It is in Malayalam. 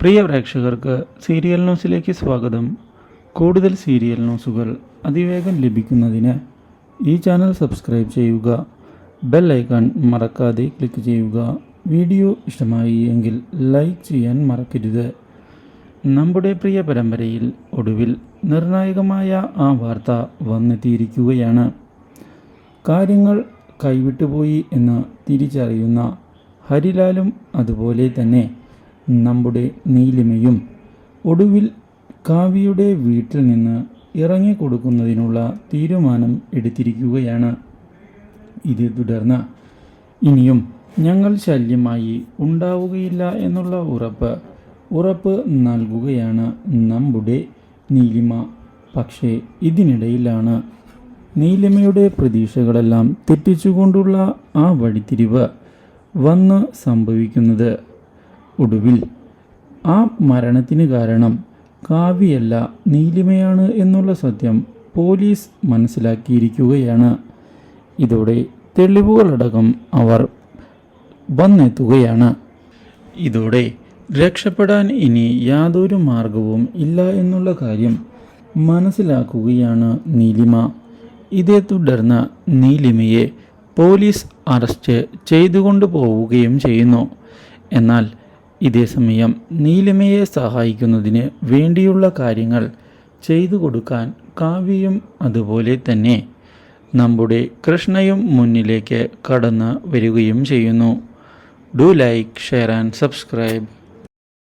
പ്രിയ പ്രേക്ഷകർക്ക് സീരിയൽ ന്യൂസിലേക്ക് സ്വാഗതം. കൂടുതൽ സീരിയൽ ന്യൂസുകൾ അതിവേഗം ലഭിക്കുന്നതിന് ഈ ചാനൽ സബ്സ്ക്രൈബ് ചെയ്യുക. ബെൽ ഐക്കൺ മറക്കാതെ ക്ലിക്ക് ചെയ്യുക. വീഡിയോ ഇഷ്ടമായി എങ്കിൽ ലൈക്ക് ചെയ്യാൻ മറക്കരുത്. നമ്മുടെ പ്രിയ പരമ്പരയിൽ ഒടുവിൽ നിർണായകമായ ആ വാർത്ത വന്നെത്തിയിരിക്കുകയാണ്. കാര്യങ്ങൾ കൈവിട്ടുപോയി എന്ന് തിരിച്ചറിയുന്ന ഹരിലാലും അതുപോലെ തന്നെ നമ്മുടെ നീലിമയും ഒടുവിൽ കാവ്യയുടെ വീട്ടിൽ നിന്ന് ഇറങ്ങിക്കൊടുക്കുന്നതിനുള്ള തീരുമാനം എടുത്തിരിക്കുകയാണ്. ഇതേ തുടർന്ന് ഇനിയും ഞങ്ങൾ ശല്യമായി ഉണ്ടാവുകയില്ല എന്നുള്ള ഉറപ്പ് ഉറപ്പ് നൽകുകയാണ് നമ്മുടെ നീലിമ. പക്ഷേ ഇതിനിടയിലാണ് നീലിമയുടെ പ്രതീക്ഷകളെല്ലാം തെറ്റിച്ചുകൊണ്ടുള്ള ആ വഴിത്തിരിവ് വന്ന് സംഭവിക്കുന്നത്. ഒടുവിൽ ആ മരണത്തിന് കാരണം കാവ്യയല്ല നീലിമയാണ് എന്നുള്ള സത്യം പോലീസ് മനസ്സിലാക്കിയിരിക്കുകയാണ്. ഇതോടെ തെളിവുകളടക്കം അവർ വന്നെത്തുകയാണ്. ഇതോടെ രക്ഷപ്പെടാൻ ഇനി യാതൊരു മാർഗവും ഇല്ല എന്നുള്ള കാര്യം മനസ്സിലാക്കുകയാണ് നീലിമ. ഇതേ തുടർന്ന് നീലിമയെ പോലീസ് അറസ്റ്റ് ചെയ്തുകൊണ്ട് പോവുകയും ചെയ്യുന്നു. എന്നാൽ ഇതേ സമയം നീലിമയെ സഹായിക്കുന്നതിന് വേണ്ടിയുള്ള കാര്യങ്ങൾ ചെയ്തു കൊടുക്കാൻ കാവ്യയും അതുപോലെ തന്നെ നമ്മുടെ കൃഷ്ണയും മുന്നിലേക്ക് കടന്നു വരികയും ചെയ്യുന്നു. Do like share and subscribe